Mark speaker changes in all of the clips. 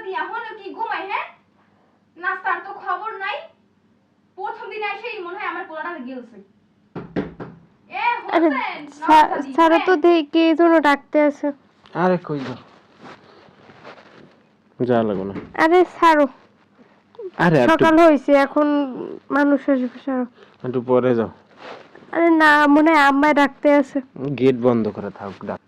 Speaker 1: নবজাতি এখন কি ঘুমাই হ্যাঁ? নাস্তার তো খবর নাই। প্রথম দিন এসেই মনে হয় আমার পোলাটা গেলছে। এ হোসেন
Speaker 2: স্যার- তো
Speaker 1: হ্যাঁ।
Speaker 2: দেখি জন্য ডাকতে আছে।
Speaker 3: আরে কই যা লাগো না।
Speaker 2: আরে স্যারও।
Speaker 3: আরে
Speaker 2: সকাল হয়েছে এখন মানুষ আসবে স্যারও।
Speaker 3: একটু পরে যাও।
Speaker 2: আরে না মনে হয় আম্মায় ডাকতে আছে।
Speaker 3: গেট বন্ধ করে থাক ডাক।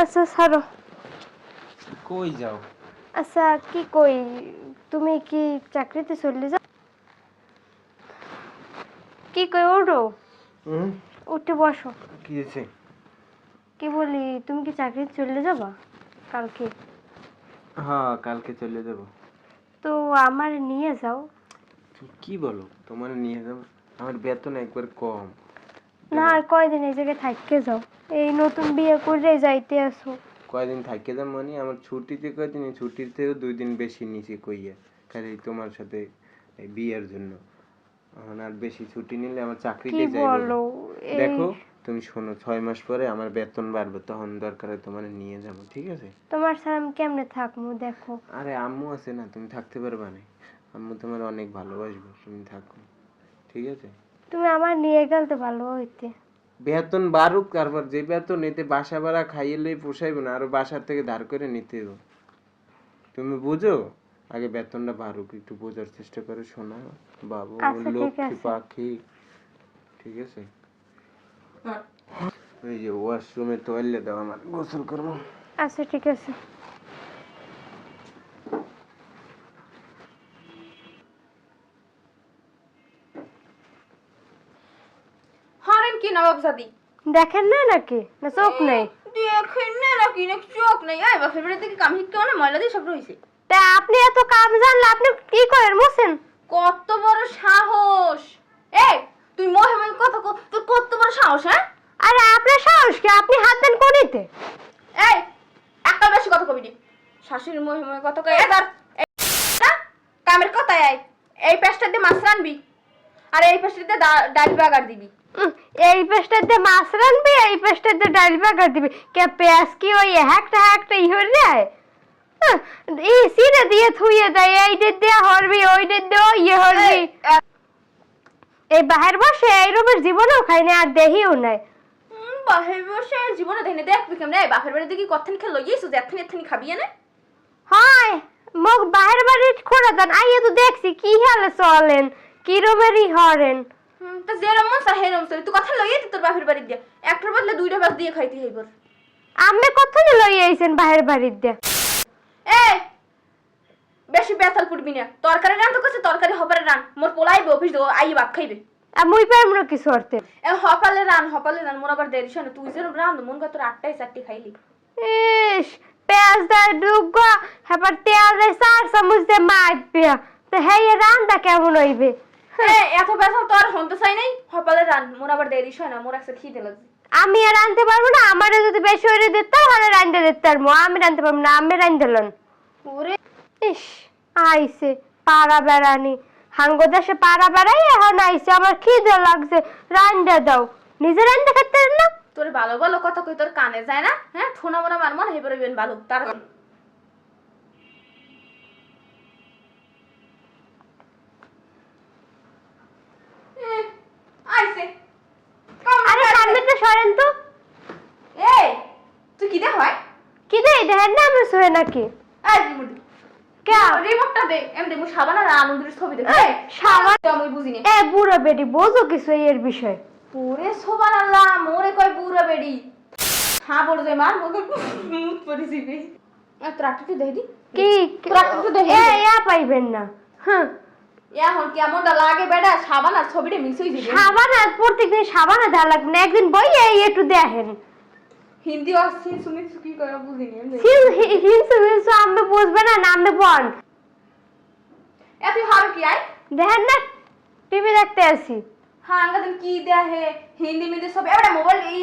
Speaker 2: আচ্ছা স্যারও।
Speaker 3: কই যাও?
Speaker 2: আচ্ছা কি কই? তুমি কি চাকরিতে চলে যাও? কি কই ওঠো। উঠে বসো।
Speaker 3: কি হয়েছে?
Speaker 2: কি বলি তুমি কি চাকরিতে চলে যাবা কালকে?
Speaker 3: হ্যাঁ কালকে চলে যাব।
Speaker 2: তো আমার নিয়ে যাও।
Speaker 3: তুমি কি বলো? তোমার নিয়ে যাব? আমার বেতন একবার কম।
Speaker 2: না কয়দিন এই জায়গায় থাকতে যাও। এই নতুন বিয়ে করে যাইতে আসো।
Speaker 3: কয়দিন থাকে যাম মানে আমার ছুটিতে কয়দিন? ছুটির থেকেও দুই দিন বেশি নিচে কইয়া। খালি তোমার সাথে এই বিয়ের জন্য। এখন আর বেশি ছুটি নিলে আমার চাকরিতে
Speaker 2: এই
Speaker 3: দেখো তুমি শোনো ছয় মাস পরে আমার বেতন বাড়বে তখন দরকার হয় তোমার নিয়ে যাব ঠিক আছে?
Speaker 2: তোমার স্যার আমি কেমনে থাকব? দেখো।
Speaker 3: আরে আম্মু আছে না তুমি থাকতে পারবা না। আম্মু তোমার অনেক ভালোবাসবে তুমি থাকো ঠিক আছে?
Speaker 2: তুমি আমার নিয়ে গেলে তো ভালো হইতে
Speaker 3: বেতন বাড়ুক তারপর যে বেতন এতে বাসা ভাড়া খাইলে পোষাইব না আরও বাসার থেকে ধার করে নিতে হবে তুমি বুঝো? আগে বেতনটা বাড়ুক একটু বোঝার চেষ্টা করে শোনা। বাবু
Speaker 2: আচ্ছা,
Speaker 3: লক্ষ্মী পাখি ঠিক আছে? ওই যে ওয়াশরুমে টয়লেট দাও আমার। গোসল করব।
Speaker 2: আচ্ছা ঠিক আছে
Speaker 1: হরেন কি নবাবজাদি
Speaker 2: দেখেন না নাকি? না চোখ নেই।
Speaker 1: দেখেন না নাকি? না চোখ নেই। এই বাপের বাড়ি থেকে কাম শিখতে মানে ময়লা দিয়ে সব রয়েছে।
Speaker 2: তা আপনি এত কাম জানলে আপনি কি করেন? মোছেন
Speaker 1: কত বড় সাহস। এই তুই কথা কো তোর কত বড় সাহস হ্যাঁ?
Speaker 2: আরে আপনার সাহস কি? আপনি হাত দেন করিতে
Speaker 1: এই একটা বেশি কথা কবি মহে কথা কই এদার কামের কথা এই এই পেস্টটা দিয়ে মাছ রানবি। আর এই পেস্টটা দিয়ে ডাল বাগার দিবি।
Speaker 2: এই পেস্টাতে মাছ রানবি এই পেস্টাতে ডাল বাগার দিবি। কে পেঁয়াজ কি ওই একটা একটা ই হয়ে যায়? এই সিরে দিয়ে থুইয়ে দেয় এইটা দিয়ে হরবি ওইটা দিয়ে ইয়ে হরবি। এই বাহির বসে এই রুমের জীবনেও খাইনি আর দেহিও নাই।
Speaker 1: বাহির বসে জীবনে দেখে দেখ কেমন এই বাপের বাড়ি দেখি কতখানি খেলো ইয়েছু যে এতখানি এতখানি খাবি না
Speaker 2: হয় মোক বাহির বাড়ির খোঁড়া দেন। আইয়ে তো দেখছি কি হালে চলেন কি রুমেরই হরেন।
Speaker 1: তা যেরম মন চলে তুই কথা লইয়ে তোর বাপের বাড়ি দিয়ে। একটার বদলে দুইটা বাস দিয়ে খাইতে হইবর
Speaker 2: আমি কোথায় লই আইছেন বাহির বাড়ির দিয়ে।
Speaker 1: এই বেশি বেতাল পুড়বি না। তরকারি রান তো কাছে তরকারি হপারে রান। মোর পোলাইবে অফিস দেবো আই ভাত খাইবে।
Speaker 2: আমি পাইম না কিছু করতে
Speaker 1: এ হপালে রান হপালে রান। মোর আবার দেরি শোনে। তুই যেরম রান মন কত আটটাই চারটে খাইলি।
Speaker 2: ইস পেঁয়াজ দেয় ডুগা হেবার তেল দেয় চার চামচ দিয়ে পেয়া তো হে রান্না কেমন হইবে?
Speaker 1: এ এত ব্যথা তো আর হতে চাই নাই? হপালে রান মোর আবার দেরি শোনে মোর একটা খিদে লাগছে।
Speaker 2: আমি আর আনতে পারব না আমারে যদি বেশি হয়ে দিত তাহলে রান্ধতে দিতে পারব আমি রান্ধতে পারব না আমি রান্ধলেন
Speaker 1: ওরে।
Speaker 2: ইস আইছে পাড়া বেড়ানি। হাঙ্গো দেশে পাড়া বেড়াই এখন আইছে আমার খিদে লাগছে রান্ধে দাও। নিজে রান্ধতে খেতে না?
Speaker 1: তোর ভালো ভালো কথা কই তোর কানে যায় না? হ্যাঁ ঠোনা মোনা মার মন হেবরে বেন ভালো তার এ, আইছে
Speaker 2: আরে সামনে তো সরেন তো
Speaker 1: এই তুই কি দে হয়
Speaker 2: কি দে না নাকি?
Speaker 1: এই রিমোট দে।
Speaker 2: কে?
Speaker 1: রিমোটটা দে। এম দে মু সাবান আর আনন্দের ছবি দেখ।
Speaker 2: সাবান?
Speaker 1: আমি বুঝি
Speaker 2: এ বুড়ো বেটি বোঝো কিছু এর বিষয়।
Speaker 1: পুরে সোবান আল্লাহ মোরে কয় বুড়া বেডি হ্যাঁ বড় মার দি
Speaker 2: কি? এ ইয়া পাইবেন না। হ্যাঁ।
Speaker 1: এখন কেমনটা লাগে বেটা? সাবান আর ছবিটা হয়ে যাবে।
Speaker 2: সাবানা প্রত্যেকদিন সাবানা দেওয়া লাগবে না। একদিন বই একটু দেখেন।
Speaker 1: হিন্দি আসছে শুনে কি করে বুঝিনি আমি
Speaker 2: হিংসু হিংসু আমি বুঝবে না নামবে বন
Speaker 1: এ তুই হার কি আই
Speaker 2: দেখেন না টিভি দেখতে আসি।
Speaker 1: হ্যাঁ আঙ্গা দিন কি দেয়া হে হিন্দি মিন্দি সব এবারে মোবাইল এই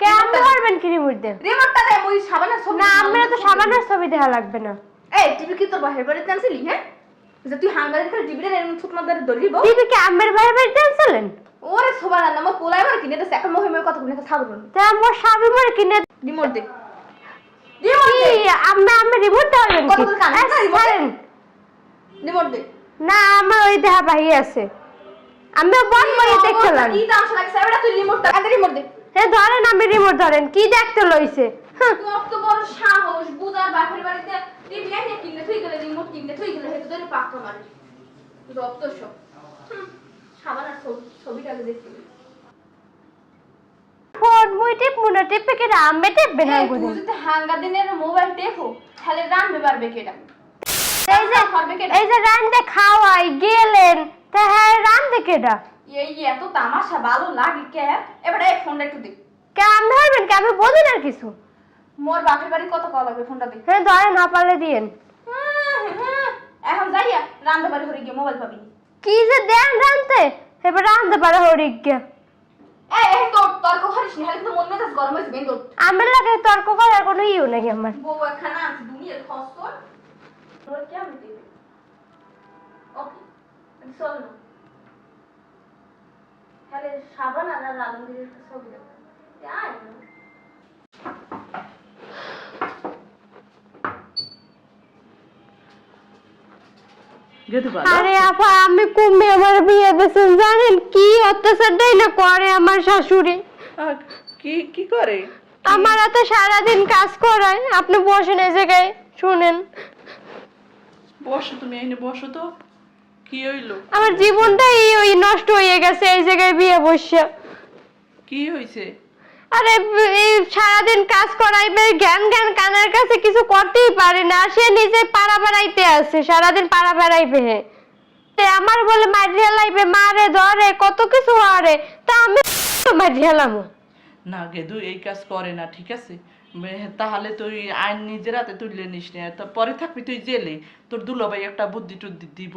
Speaker 2: কে আপনি পারবেন কি রিমোট দেন
Speaker 1: রিমোটটা দে মুই সাবান আর ছবি
Speaker 2: না আমরা তো সাবানার ছবি দেখা লাগবে না।
Speaker 1: এই টিভি কি তোর বাহির বাড়িতে আনছিলি হ্যাঁ? যে তুই হাঙ্গা দিন টিভিটা এরকম ছোট মাদার ধরিব।
Speaker 2: টিভি কি আমের ভাই ভাই জানছিলেন
Speaker 1: ওরে সোবান আল্লাহ আমার পোলাই আমার কিনে দেছে এখন মহিমের কথা বলে থাকব
Speaker 2: তা আমার স্বামী মরে কিনে
Speaker 1: রিমোট দে। রিমোট
Speaker 2: কি আম্মা আম্মা রিমোট ধরেন কি
Speaker 1: কতগুলো কান? না, রিমোট দে।
Speaker 2: না আমার ওই দেহা বাহি আছে। আমি বন করে দেখতে লাগ
Speaker 1: কি দাম লাগছে এবারে তুই রিমোট দে আগে রিমোট দে।
Speaker 2: হে ধরেন আমি রিমোট ধরেন কি দেখতে লইছে? হ্যাঁ,
Speaker 1: তোর তো বড় সাহস বুদার বাপের বাড়িতে টিভি আইনে কিনলে তুই গেলে রিমোট কিনলে তুই গেলে হেতু ধরে পাক্কা মারিস রক্ত সব সাবান আর ছবিটাকে দেখতে
Speaker 2: ফোন মুই টিপ মুনা টিপে কে রামবে টিপবে না
Speaker 1: এই,
Speaker 2: গুদিন
Speaker 1: তুই যদি হাঙ্গা দিনের মোবাইল দেখো তাহলে রানবে পারবে কেটা
Speaker 2: এই যে এই যে রান্দে খাওয়াই গেলেন তা হ্যাঁ রান্দে কেডা
Speaker 1: এই এত তামাশা ভালো লাগে কে? এবারে এই ফোনটা একটু দে।
Speaker 2: কে আমি হইবেন কে? আমি বুঝি না কিছু।
Speaker 1: মোর বাপের বাড়ি কত কল লাগবে ফোনটা দে।
Speaker 2: হ্যাঁ না পারলে দিয়েন।
Speaker 1: হুম, এখন যাইয়া রান্না বাড়ি ঘরে গিয়ে মোবাইল পাবি
Speaker 2: কি যে দেন রানতে এবার রানতে পারে
Speaker 1: তোর তর্ক করিস নি খালি মন মেজাজ গরম হয়েছে বেন তোর
Speaker 2: আমার লাগে তর্ক করার কোনো ইউ নাকি আমার।
Speaker 1: বউ একখানা আছে দুনিয়ার খসর তোর কেমন দিবে? ওকে চল না। তাহলে সাবান আর আলমগীরের ছবি দেখ। আয় না
Speaker 4: গেতু ভালো
Speaker 2: আরে আপা আমি কুম্ভে আমার বিয়ে দিয়েছেন জানেন কি অত্যাচারটাই না করে আমার শাশুড়ি?
Speaker 4: কি কি করে?
Speaker 2: আমার এত সারাদিন কাজ করায় আপনি বসেন এই জায়গায় শুনেন।
Speaker 4: বসো তুমি এনে বসো তো। কি হইল?
Speaker 2: আমার জীবনটাই ওই নষ্ট হয়ে গেছে এই জায়গায় বিয়ে বসে।
Speaker 4: কি হইছে?
Speaker 2: আরে সারাদিন কাজ করাইবে জ্ঞান জ্ঞান কানের কাছে কিছু করতেই পারে না। সে নিজে পাড়া বেড়াইতে আছে সারাদিন পাড়া বেড়াইবে আমার বলে মারিয়া লাইবে মারে ধরে কত কিছু হরে তা আমি মারিয়া লামো
Speaker 4: না গেদু এই কাজ করে না ঠিক আছে? তাহলে তুই আইন নিজের হাতে তুললে নিস না। তা পরে থাকবি তুই জেলে। তোর দুলাভাই একটা বুদ্ধি টুদ্ধি দিব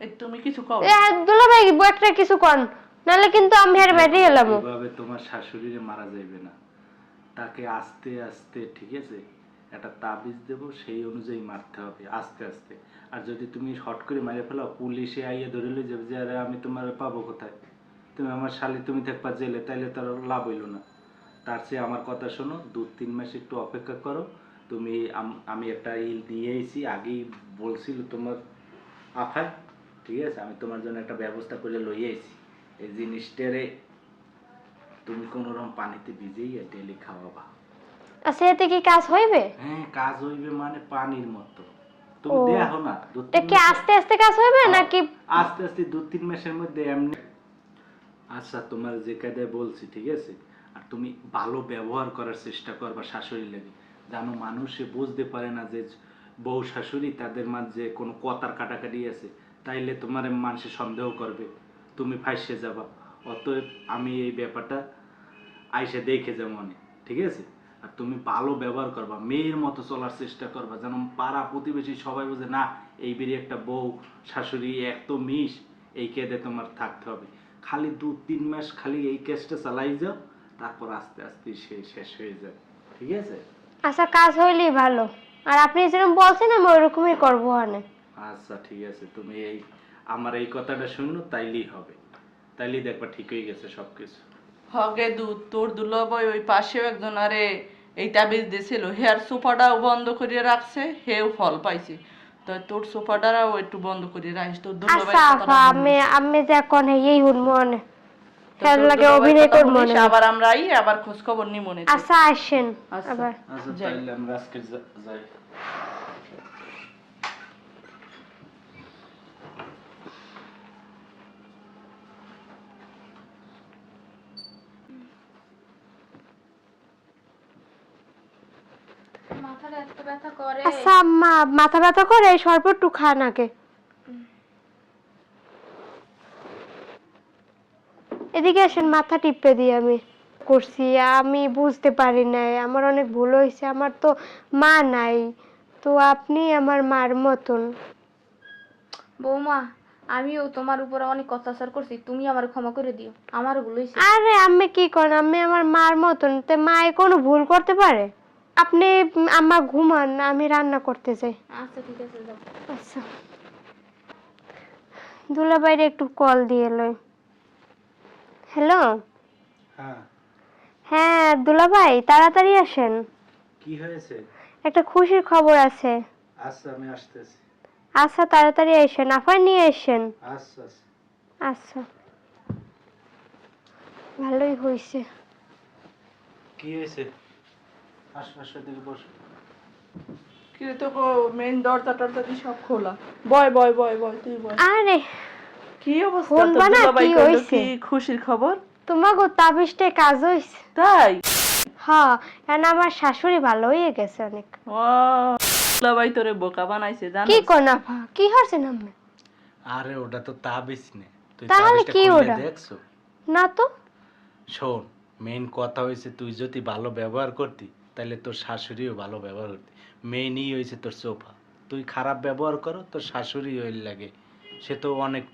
Speaker 4: এই তুমি কিছু কও
Speaker 2: এ দুলা ভাই একটা কিছু কন নাহলে কিন্তু আমি আর মারিয়া লামো
Speaker 5: এভাবে তোমার শাশুড়িরে মারা যাইবে না। তাকে আস্তে আস্তে, ঠিক আছে? একটা তাবিজ দেব, সেই অনুযায়ী মারতে হবে, আস্তে আস্তে। আর যদি তুমি হট করে মেরে ফেলো, পুলিশে আইয়ে ধরে লই যাবে যে, আরে, আমি তোমার পাবো কোথায়? তুমি আমার শালি, তুমি থাকবা জেলে, তাইলে তার লাভ হইল না। তার চেয়ে আমার কথা শোনো, দু তিন মাস একটু অপেক্ষা করো। তুমি আমি একটা ইল নিয়ে এসেছি আগেই বলছিল তোমার আফায়, ঠিক আছে? আমি তোমার জন্য একটা ব্যবস্থা করে লই আইছি। এই জিনিসটারে তুমি পানিতে ডেলি খাওয়াবা।
Speaker 2: আচ্ছা এতে কি কাজ হইবে?
Speaker 5: হ্যাঁ কাজ হইবে মানে পানির মতো। তুমি। দেখো না
Speaker 2: কি আস্তে আস্তে কাজ হইবে নাকি
Speaker 5: আস্তে আস্তে দু তিন মাসের মধ্যে এমনি আচ্ছা তোমার যে বলছি ঠিক আছে? আর তুমি ভালো ব্যবহার করার চেষ্টা করবা শাশুড়ি লেগে। জানো মানুষে বুঝতে পারে না যে বউ শাশুড়ি তাদের মাঝে কোনো কথার কাটাকাটি আছে। তাইলে তোমার মানুষে সন্দেহ করবে। তুমি ফাইসে যাবা। অতএব আমি এই ব্যাপারটা আইসে দেখে যাব অনেক ঠিক আছে? আর তুমি ভালো ব্যবহার করবা মেয়ের মতো চলার চেষ্টা করবা যেন পাড়া প্রতিবেশী সবাই বুঝে না এই বেরিয়ে একটা বউ শাশুড়ি এত মিস এই কেদে তোমার থাকতে হবে। খালি দু তিন মাস খালি এই কেসটা চালাই যাও তারপর আস্তে আস্তে সে শেষ হয়ে যায় ঠিক আছে?
Speaker 2: আচ্ছা কাজ হইলেই ভালো। আর আপনি যেরকম বলছেন আমি ওরকমই করব
Speaker 5: আচ্ছা ঠিক আছে তুমি এই আমার এই কথাটা শুনো তাইলেই হবে। তাইলেই দেখবা ঠিক হয়ে গেছে সব কিছু
Speaker 4: হ গেদু তোর দুলাভাই ওই পাশেও একজন আরে এই তাবিজ দিছিল হেয়ার সোফাটাও বন্ধ করে রাখছে হেও ফল পাইছে। তো তোর সোফাটাও একটু বন্ধ করে রাখিস তোর দুলাভাই
Speaker 2: আচ্ছা আপা আমি আমি যে এখন এই হুন মনে খেয়াল লাগে অভিনয় করব মনে
Speaker 4: আবার আমরা আই আবার খোঁজ খবর নি মনে
Speaker 2: আচ্ছা আসেন
Speaker 4: আচ্ছা।
Speaker 2: আবার।
Speaker 5: আচ্ছা। তাইলে আমরা আজকে যা- যাই
Speaker 1: মাথাটা এত ব্যথা করে
Speaker 2: আচ্ছা মা মাথা ব্যথা করে এই সর্ব একটু খান আগে। এদিকে আসেন মাথা টিপে দিই আমি করছি। আমি বুঝতে পারি নাই আমার অনেক ভুল হয়েছে আমার তো মা নাই। তো আপনি আমার মার মতন।
Speaker 1: বৌমা আমিও তোমার উপরে অনেক অত্যাচার করছি তুমি আমার ক্ষমা করে দিও। আমারও ভুল হয়েছে।
Speaker 2: আরে আমি কি করেন? আমি আমার মার মতন। তে মায়ে কোনো ভুল করতে পারে? আপনি আমার ঘুমান আমি রান্না করতে চাই
Speaker 1: আচ্ছা ঠিক আছে যাও।
Speaker 2: আচ্ছা। দুলাবাইরে একটু কল দিয়ে লই। হ্যালো?
Speaker 5: হ্যাঁ।
Speaker 2: হ্যাঁ দুলাভাই তাড়াতাড়ি আসেন।
Speaker 5: কি হয়েছে?
Speaker 2: একটা খুশির খবর আছে।
Speaker 5: আচ্ছা আমি আসতেছি।
Speaker 2: আচ্ছা তাড়াতাড়ি এসেন আফার নিয়ে এসেন
Speaker 5: আচ্ছা আচ্ছা।
Speaker 2: আচ্ছা। ভালোই হয়েছে
Speaker 5: কি হয়েছে? আশপাশের দিকে বসো।
Speaker 4: কিন্তু তো মেইন দরজা টরজা দিয়ে সব খোলা। বয় বয় বয় বয় তুই বয়।
Speaker 2: আরে
Speaker 4: কি অবস্থা?
Speaker 2: শুনবা
Speaker 4: তোর
Speaker 2: কি হইছে?
Speaker 4: খুশির খবর?
Speaker 2: তোমাকে তাবিজটা কাজ হয়েছে
Speaker 4: তাই?
Speaker 2: হ্যাঁ আমার শাশুড়ি ভালো হয়ে গেছে অনেক।
Speaker 4: ও তোরে বোকা বানাইছে জানো
Speaker 2: কি কোনা কি না
Speaker 5: আরে ওটা তো তাবিজ নে। তুই
Speaker 2: তাহলে কি ওটা?
Speaker 5: দেখছ?
Speaker 2: না তো।
Speaker 5: শোন মেইন কথা হয়েছে তুই যদি ভালো ব্যবহার করতি তাহলে তোর শাশুড়িও ভালো ব্যবহার মেয়ে মেইনই হয়েছে তোর সোফা। তুই খারাপ ব্যবহার করো তোর শাশুড়ি ওই লাগে। সে তো অনেক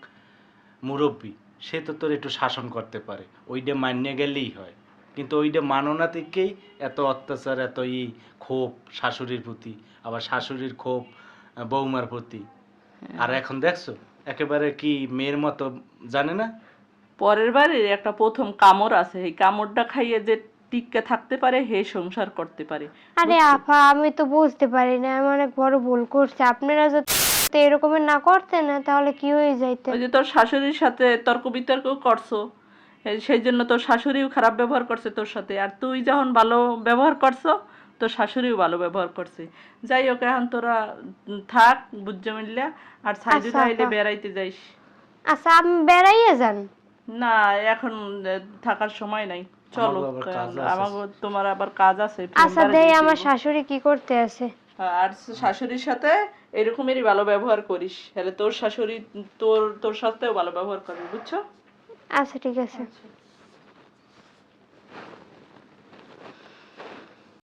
Speaker 5: মুরব্বী সে তো তোর একটু শাসন করতে পারে। ওইটা মান্য গেলেই হয়। কিন্তু ওইটা মানো না থেকেই এত অত্যাচার এত ই ক্ষোভ শাশুড়ির প্রতি আবার শাশুড়ির ক্ষোভ বৌমার প্রতি। আর এখন দেখছ একেবারে কি মেয়ের মতো জানে না?
Speaker 4: পরের বারে একটা প্রথম কামড় আছে। এই কামড়টা খাইয়ে যে টিকে থাকতে পারে হে সংসার করতে পারে।
Speaker 2: আরে আপা আমি তো বুঝতে পারি না আমি অনেক বড় ভুল করছি। আপনারা যদি এরকমের না করতেন না তাহলে কি হয়ে যাইতে?
Speaker 4: ওই যে তোর শাশুড়ির সাথে তর্ক বিতর্ক করছ সেই জন্য তোর শাশুড়িও খারাপ ব্যবহার করছে তোর সাথে। আর তুই যখন ভালো ব্যবহার করছ তোর শাশুড়িও ভালো ব্যবহার করছে। যাই হোক এখন তোরা থাক বুঝতে মিললা? আর সাইডে
Speaker 2: আচ্ছা,
Speaker 4: সাইডে
Speaker 2: আপা।
Speaker 4: বেড়াইতে যাইস।
Speaker 2: আচ্ছা আপনি বেড়াইয়ে যান।
Speaker 4: না এখন থাকার সময় নাই। চলো। আমাকে তোমার আবার কাজ আছে
Speaker 2: আচ্ছা দেই আমার শাশুড়ি কি করতে আছে?
Speaker 4: আর শাশুড়ির সাথে এরকমেরই ভালো ব্যবহার করিস। তাহলে তোর শাশুড়ি তোর তোর সাথেও ভালো ব্যবহার করবে বুঝছ?
Speaker 2: আচ্ছা ঠিক আছে।